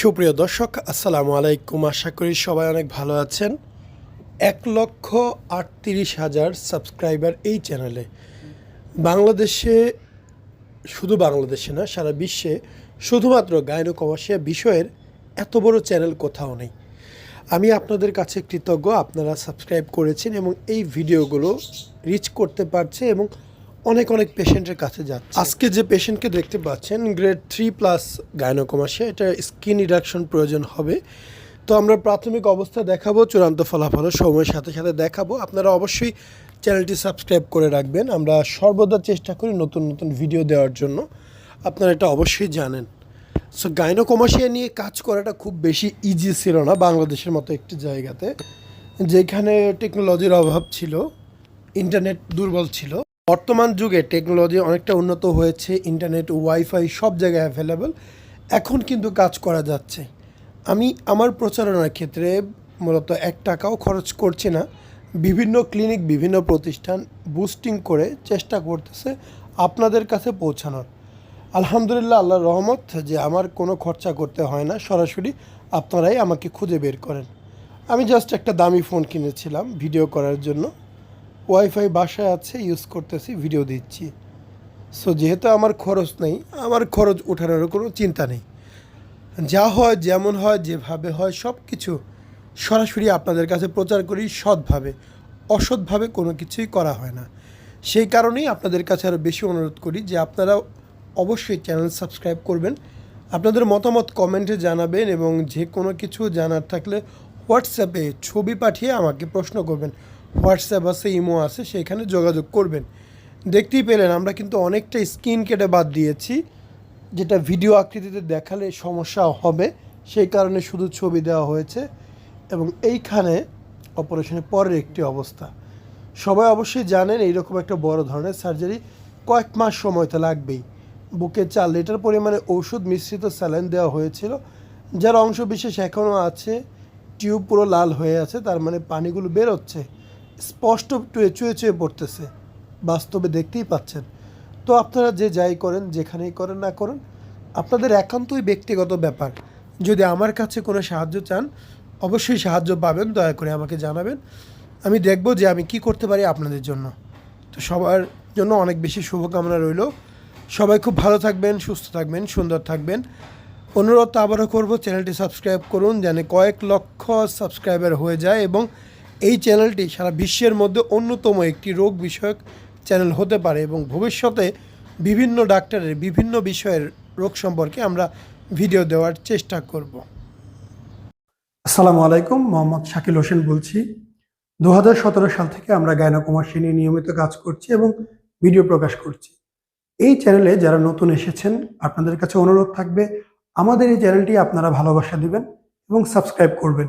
সুপ্রিয় দর্শক, আসসালামু আলাইকুম। আশা করি সবাই অনেক ভালো আছেন। এক লক্ষ আটত্রিশ হাজার সাবস্ক্রাইবার এই চ্যানেলে। বাংলাদেশে, শুধু বাংলাদেশে না, সারা বিশ্বে শুধুমাত্র গায়নকমাসিয়া বিষয়ের এত বড় চ্যানেল কোথাও নেই। আমি আপনাদের কাছে কৃতজ্ঞ, আপনারা সাবস্ক্রাইব করেছেন এবং এই ভিডিওগুলো রিচ করতে পারছে এবং অনেক অনেক পেশেন্টের কাছে যাচ্ছে। আজকে যে পেশেন্টকে দেখতে পাচ্ছেন গ্রেড থ্রি প্লাস গায়নকমাসিয়া এটা স্কিন রিডাকশন প্রয়োজন হবে। তো আমরা প্রাথমিক অবস্থা দেখাবো, চূড়ান্ত ফলাফলও সময়ের সাথে সাথে দেখাবো। আপনারা অবশ্যই চ্যানেলটি সাবস্ক্রাইব করে রাখবেন। আমরা সর্বদা চেষ্টা করি নতুন নতুন ভিডিও দেওয়ার জন্য। আপনারা এটা অবশ্যই জানেন। সো গাইনোকমাসিয়া নিয়ে কাজ করাটা খুব বেশি ইজি ছিল না বাংলাদেশের মতো একটি জায়গাতে, যেখানে টেকনোলজির অভাব ছিল ইন্টারনেট দুর্বল ছিল। বর্তমান যুগে টেকনোলজি অনেকটা উন্নত হয়েছে ইন্টারনেট ওয়াইফাই সব জায়গায় অ্যাভেলেবল এখন কিন্তু কাজ করা যাচ্ছে। আমি আমার প্রচারণার ক্ষেত্রে মূলত এক টাকাও খরচ করছি না। বিভিন্ন ক্লিনিক বিভিন্ন প্রতিষ্ঠান বুস্টিং করে চেষ্টা করতেছে আপনাদের কাছে পৌঁছানোর। আলহামদুলিল্লাহ, আল্লাহর রহমত যে আমার কোনো খরচা করতে হয় না। সরাসরি আপনারাই আমাকে খুঁজে বের করেন। আমি জাস্ট একটা দামি ফোন কিনেছিলাম ভিডিও করার জন্য। ওয়াইফাই বাসায় আছে ইউজ করতেছি ভিডিও দিচ্ছি। সো যেহেতু আমার খরচ নেই, আমার খরচ ওঠানোর কোনো চিন্তা নেই। যা হয়, যেমন হয়, যেভাবে হয় সব কিছু সরাসরি আপনাদের কাছে প্রচার করি সৎভাবে। অসৎভাবে কোনো কিছুই করা হয় না। সেই কারণেই আপনাদের কাছে আরও বেশি অনুরোধ করি যে আপনারা অবশ্যই চ্যানেল সাবস্ক্রাইব করবেন। আপনাদের মতামত কমেন্টে জানাবেন এবং যে কোনো কিছু জানার থাকলে হোয়াটসঅ্যাপে ছবি পাঠিয়ে আমাকে প্রশ্ন করবেন। হোয়াটসঅ্যাপ আছে ইমো আছে সেখানে যোগাযোগ করবেন। দেখতেই পেলেন, আমরা কিন্তু অনেকটা স্কিন কেটে বাদ দিয়েছি। যেটা ভিডিও আকৃতিতে দেখালে সমস্যা হবে, সেই কারণে শুধু ছবি দেওয়া হয়েছে এবং এইখানে অপারেশনের পরের একটি অবস্থা। সবাই অবশ্যই জানেন, এইরকম একটা বড় ধরনের সার্জারি কয়েক মাস সময় তো লাগবেই। বুকে চার লিটার পরিমাণে ঔষধ মিশ্রিত স্যালাইন দেওয়া হয়েছিল, যার অংশ বিশেষ এখনও আছে। টিউব পুরো লাল হয়ে আছে, তার মানে পানিগুলো বেরোচ্ছে। স্পষ্ট টুয়ে চুয়ে চুয়ে পড়তেছে। বাস্তবে দেখতেই পাচ্ছেন। তো আপনারা যে যাই করেন, যেখানেই করেন না করেন, আপনাদের একান্তই ব্যক্তিগত ব্যাপার। যদি আমার কাছে কোনো সাহায্য চান, অবশ্যই সাহায্য পাবেন, দয়া করে আমাকে জানাবেন। আমি দেখব যে আমি কি করতে পারি আপনাদের জন্য। তো সবার জন্য অনেক বেশি শুভকামনা রইল। সবাই খুব ভালো থাকবেন, সুস্থ থাকবেন, সুন্দর থাকবেন। অনুরোধ আবারও করব, চ্যানেলটি সাবস্ক্রাইব করুন, যেন কয়েক লক্ষ সাবস্ক্রাইবার হয়ে যায় এবং এই চ্যানেলটি সারা বিশ্বের মধ্যে অন্যতম একটি রোগ বিষয়ক চ্যানেল হতে পারে এবং ভবিষ্যতে বিভিন্ন ডাক্তারের বিভিন্ন বিষয়ের রোগ সম্পর্কে আমরা ভিডিও দেওয়ার চেষ্টা করব। আসসালামু আলাইকুম, মোহাম্মদ শাকিল হোসেন বলছি। দু হাজার সতেরো সাল থেকে আমরা গায়নাকুমাসী নিয়ে নিয়মিত কাজ করছি এবং ভিডিও প্রকাশ করছি। এই চ্যানেলে যারা নতুন এসেছেন, আপনাদের কাছে অনুরোধ থাকবে, আমাদের এই চ্যানেলটি আপনারা ভালোবাসা দিবেন এবং সাবস্ক্রাইব করবেন।